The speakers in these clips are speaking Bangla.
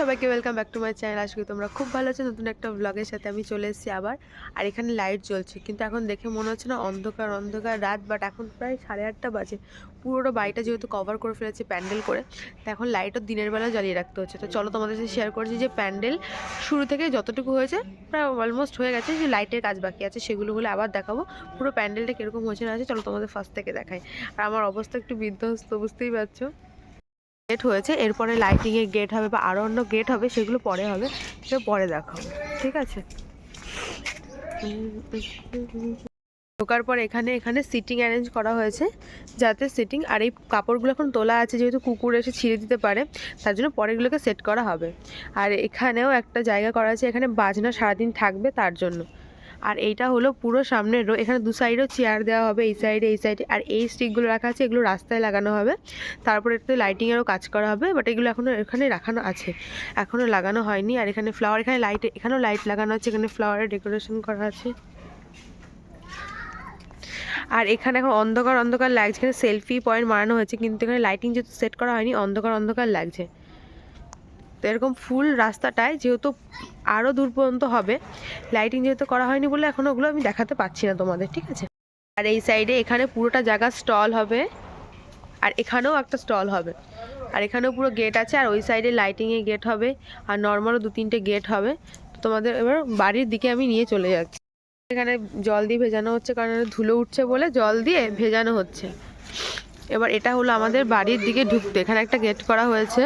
সবাইকে welcome back to my channel আজকে তোমরা খুব ভালো আছো। নতুন একটা ব্লগের সাথে আমি চলে এসেছি আবার। আর এখানে লাইট জ্বলছে, কিন্তু এখন দেখে মনে হচ্ছে না অন্ধকার অন্ধকার রাত বাট এখন প্রায় সাড়ে আটটা বাজে। পুরোটা বাড়িটা যেহেতু কভার করে ফেলেছে প্যান্ডেল করে, তো এখন লাইটও দিনের বেলা জ্বালিয়ে রাখতে হচ্ছে। তো চলো তোমাদের সাথে শেয়ার করছি যে প্যান্ডেল শুরু থেকে যতটুকু হয়েছে, প্রায় অলমোস্ট হয়ে গেছে। যে লাইটের কাজ বাকি আছে, সেগুলো হলে আবার দেখাবো। পুরো প্যান্ডেলটা কীরকম হয়েছে না আছে চলো তোমাদের ফার্স্ট থেকে দেখাই। আর আমার অবস্থা একটু বিধ্বস্ত, বুঝতেই পারছ? গেট হয়েছে। এরপরে লাইটিংয়ের গেট হবে বা আরও অন্য গেট হবে, সেগুলো পরে হবে। সেটা পরে দেখা হবে ঠিক আছে? ঢোকার পর এখানে এখানে সিটিং অ্যারেঞ্জ করা হয়েছে, যাতে সিটিং আর এই কাপড়গুলো এখন তোলা আছে, যেহেতু কুকুর এসে ছিঁড়ে দিতে পারে, তার জন্য পরেগুলোকে সেট করা হবে। আর এখানেও একটা জায়গা করা আছে, এখানে বাজনা সারাদিন থাকবে তার জন্য। আর এইটা হলো পুরো সামনের রো এখানে দু সাইডেও চেয়ার দেওয়া হবে, এই সাইডে এই সাইডে আর এই স্টিকগুলো রাখা আছে, এগুলো রাস্তায় লাগানো হবে। তারপরে এটাতে লাইটিংয়েরও কাজ করা হবে বাট এগুলো এখনও এখানে রাখানো আছে। এখনও লাগানো হয়নি। আর এখানে ফ্লাওয়ার এখানে লাইট এখানেও লাইট লাগানো আছে, এখানে ফ্লাওয়ারের ডেকোরেশন করা আছে। আর এখানে এখন অন্ধকার অন্ধকার লাগছে। এখানে সেলফি পয়েন্ট মারানো হয়েছে, কিন্তু এখানে লাইটিং যেহেতু সেট করা হয়নি, অন্ধকার অন্ধকার লাগছে। তো এরকম ফুল রাস্তাটায় যেহেতু আরও দূর পর্যন্ত হবে লাইটিং যেহেতু করা হয়নি বলে এখন ওগুলো আমি দেখাতে পাচ্ছি না তোমাদের, ঠিক আছে? আর এই সাইডে এখানে পুরোটা জায়গা স্টল হবে, আর এখানেও একটা স্টল হবে, আর এখানেও পুরো গেট আছে, আর ওই সাইডে লাইটিংয়ে গেট হবে, আর নর্মালও দু তিনটে গেট হবে, তো তোমাদের এবার বাড়ির দিকে আমি নিয়ে চলে যাচ্ছি। এখানে জল দিয়ে ভেজানো হচ্ছে, কারণ ধুলো উঠছে বলে জল দিয়ে ভেজানো হচ্ছে। এবার এটা হলো আমাদের বাড়ির দিকে ঢুকতে, এখানে একটা গেট করা হয়েছে।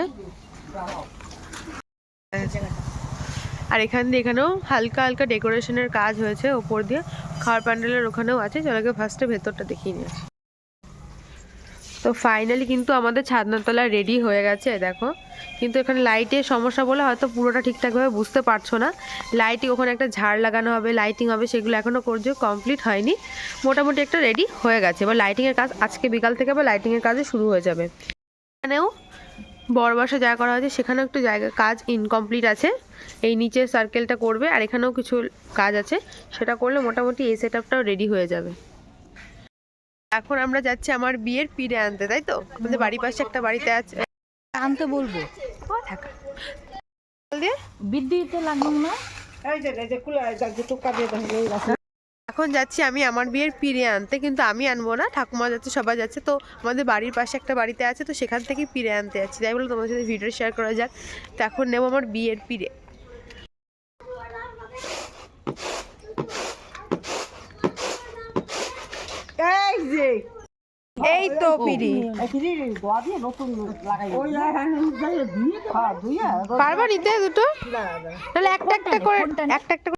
আর এখান দিয়ে এখানেও হালকা হালকা ডেকোরেশনের কাজ হয়েছে, ওপর দিয়ে খাওয়ার প্যান্ডেলের ওখানেও আছে চলাকে ফার্স্টে ভেতরটা দেখিয়ে নিয়ে। তো ফাইনালি কিন্তু আমাদের ছাদনাতলা রেডি হয়ে গেছে, দেখো। কিন্তু এখানে লাইটের সমস্যা বলে হয়তো পুরোটা ঠিকঠাকভাবে বুঝতে পারছ না। লাইটিং ওখানে একটা ঝাড় লাগানো হবে লাইটিং হবে, সেগুলো এখনও করছে কমপ্লিট হয়নি। মোটামুটি একটা রেডি হয়ে গেছে। এবার লাইটিংয়ের কাজ আজকে বিকাল থেকে আবার লাইটিংয়ের কাজও শুরু হয়ে যাবে। এখানেও বড় বাসা যা করা হয়েছে সেখানেও একটু জায়গা কাজ ইনকমপ্লিট আছে। এই নিচের সার্কেলটা করবে আর এখানেও কিছু কাজ আছে। সেটা করলে মোটামুটি এই সেট আপটাও রেডি হয়ে যাবে। এখন আমরা যাচ্ছি আমার বিয়ের পিড়ে আনতে তাই তো? আমাদের বাড়ির পাশে একটা বাড়িতে আছে। আনতে বলব। থাকা। বল দিয়ে বিদ্যুৎ লাগবে না এখন যাচ্ছি আমি আমার বিয়ের পিড়ে আনতে কিন্তু আমি আনব না। ঠাকুমা যাচ্ছে সবাই যাচ্ছে। তো আমাদের বাড়ির পাশে একটা বাড়িতে আছে তো সেখান থেকে পিড়ে আনতে যাচ্ছি। তাই বলে তোমাদের সাথে ভিডিও শেয়ার করা যাক। তো এখন নেব আমার বিয়ের পিড়ে এই যে এই তো পিড়ি হ্যাঁ ধুইয়া পারবা নিতে দুটো? তাহলে একটা একটা করে একটা একটা করে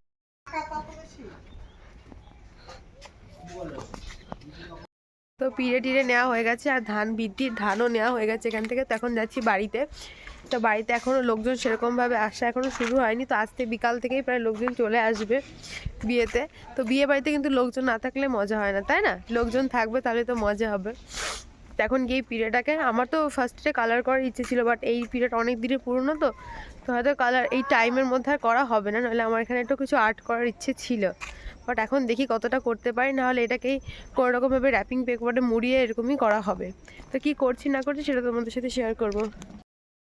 তো পিড়ে টিড়ে নেওয়া হয়ে গেছে আর ধান বৃদ্ধির ধানও নেওয়া হয়ে গেছে এখান থেকে। তো এখন যাচ্ছি বাড়িতে। তো বাড়িতে এখনও লোকজন সেরকমভাবে আসা এখনও শুরু হয়নি। তো আজকে বিকাল থেকেই প্রায় লোকজন চলে আসবে বিয়েতে। তো বিয়ে বাড়িতে কিন্তু লোকজন না থাকলে মজা হয় না, তাই না? লোকজন থাকবে তাহলে তো মজা হবে। এখন গিয়ে পিড়েটাকে, আমার তো ফার্স্টে কালার করার ইচ্ছে ছিল বাট এই পিরিয়ড অনেক দিনের পুরনো তো তো হয়তো কালার এই টাইমের মধ্যে আর করা হবে না। নাহলে আমার এখানে একটু কিছু আর্ট করার ইচ্ছে ছিল। বাট এখন দেখি কতটা করতে পারি নাহলে এটাকেই কোনো রকমভাবে র্যাপিং পেপারে মুড়িয়ে এরকমই করা হবে। তো কি করছি, না করছি সেটা তোমাদের সাথে শেয়ার করব।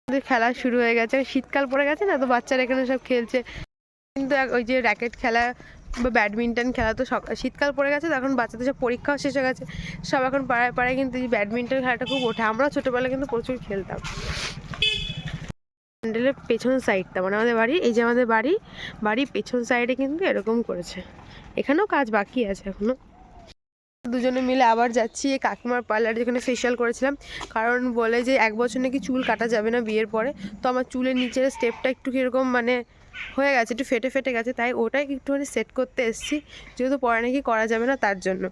আমাদের খেলা শুরু হয়ে গেছে, শীতকাল পড়ে গেছে না, তো বাচ্চারা এখানে সব খেলছে। কিন্তু ওই যে র্যাকেট খেলা বা ব্যাডমিন্টন খেলা তো শীতকাল পড়ে গেছে, তো এখন বাচ্চাদের সব পরীক্ষাও শেষ হয়ে গেছে। সব এখন পাড়ায় পাড়ায় কিন্তু এই ব্যাডমিন্টন খেলাটা খুব ওঠে। আমরাও ছোটোবেলায় কিন্তু প্রচুর খেলতাম। প্যান্ডেলের পেছন সাইডটা মানে আমাদের বাড়ি, এই যে আমাদের বাড়ি, বাড়ির পেছন সাইডে কিন্তু এরকম করেছে। এখানেও কাজ বাকি আছে এখনও। দুজনে মিলে আবার যাচ্ছি কাকিমার পার্লারে যেখানে ফেশিয়াল করেছিলাম। কারণ বলে যে এক বছর নাকি চুল কাটা যাবে না বিয়ের পরে। তো আমার চুলের নিচের স্টেপটা একটু কীরকম মানে হয়ে গেছে, একটু ফেটে ফেটে গেছে। তাই ওটাই একটুখানি সেট করতে এসেছি। যেহেতু পরে নাকি করা যাবে না তার জন্য।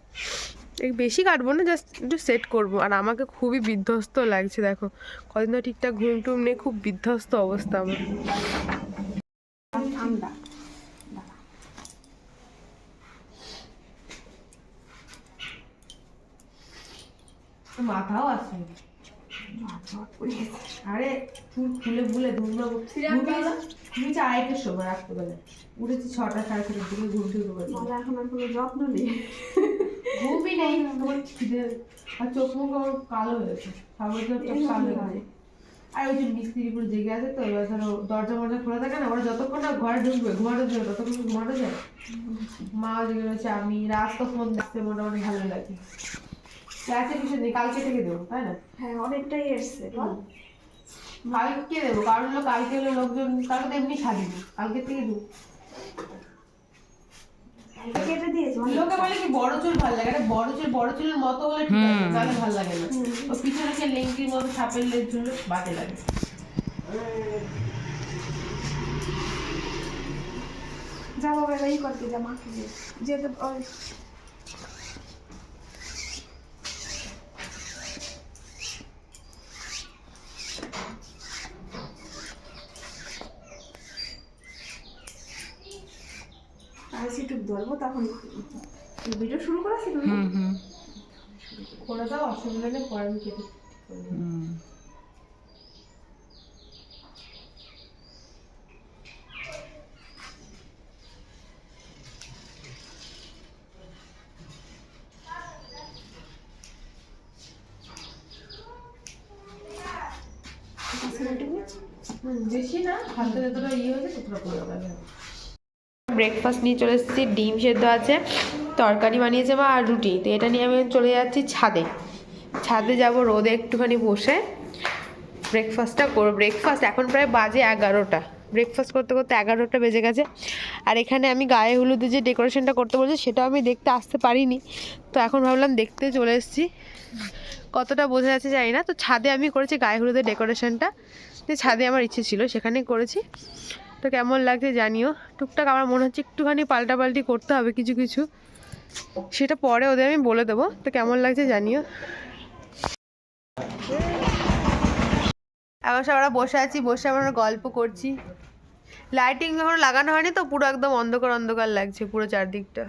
বেশি কাটবো না জাস্ট একটু সেট করব। আর আমাকে খুবই বিধ্বস্ত লাগছে, দেখো। কদিন ধরে ঠিকঠাক ঘুম টুম নেই, খুব বিধ্বস্ত অবস্থা আমার। মাথাও আছে আরে চুল খুলে বুলে ধুমা তুমি যে আড়াইটার সময় পারে উঠেছি ছটা সাড়ে ছটার দিকে ঘুম থেকে এখন আর কোনো যত্ন নেই। ঘুমই নেই তোমার খিদে। আর চোখ মুখ আমার কালো হয়েছে সামনে চোখ কালো। হয়ে আর ওই যে মিস্ত্রি পুরো জেগে আছে তো এবার ধরো দরজা মরজা খোলা থাকে না ওরা যতক্ষণ না ঘরে ঢুকবে ঘুমানো যায় ততক্ষণ ঘুমানো যায়। মা জেগে রয়েছে আমি রাত তো ফোন দেখতে মোটামুটি ভালো লাগে। নেই কালকে থেকে দেবো তাই না? হ্যাঁ অনেকটাই এসছে কালকে দেবো কারণ হলো কালকে হলো লোকজন কালকে তো এমনি কালকে থেকে দেবো। মানে? লোকে বলে কি বড় চুল ভালো লাগে বড় চুল বড় চুলের মতো হলে ঠিক আছে তাহলে ভালো লাগে না। ও পিছনে সে লেংটির মতো সাপের লেজ চুল বাজে লাগে। যা বাবা করতে যা যেতে সেটুক ধরবো তখন ভিডিও শুরু হুম হুম। করে দাও অসুবিধা নেই পরে আমি কেটে হুম, বেশি না হালকা যতটা ইয়ে হয়েছে ততটা করে দেবে ব্রেকফাস্ট নিয়ে চলে এসেছি, ডিম সেদ্ধ আছে, তরকারি বানিয়েছে মা আর রুটি। তো এটা নিয়ে আমি চলে যাচ্ছি ছাদে। ছাদে যাব রোদে একটুখানি বসে। ব্রেকফাস্টটা করব। ব্রেকফাস্ট এখন প্রায় বাজে এগারোটা। ব্রেকফাস্ট করতে করতে এগারোটা বেজে গেছে। আর এখানে আমি গায়ে হলুদে যে ডেকোরেশনটা করতে বলছি, সেটাও আমি দেখতে আসতে পারিনি। তো এখন ভাবলাম দেখতে চলে এসেছি। কতটা বোঝা যাচ্ছে জানি না। তো ছাদে আমি করেছি গায়ে হলুদের ডেকোরেশনটা যে ছাদে আমার ইচ্ছে ছিল, সেখানেই করেছি। তো কেমন লাগছে জানিও। টুকটাক আমার মনে হচ্ছে একটুখানি পাল্টাপাল্টি করতে হবে কিছু কিছু। সেটা পরে ওদের আমি বলে দেবো। তো কেমন লাগছে জানিও। এখন আমরা বসে আছি, বসে আমরা গল্প করছি। লাইটিং যখন লাগানো হয়নি তো পুরো একদম অন্ধকার অন্ধকার লাগছে পুরো চারদিকটা।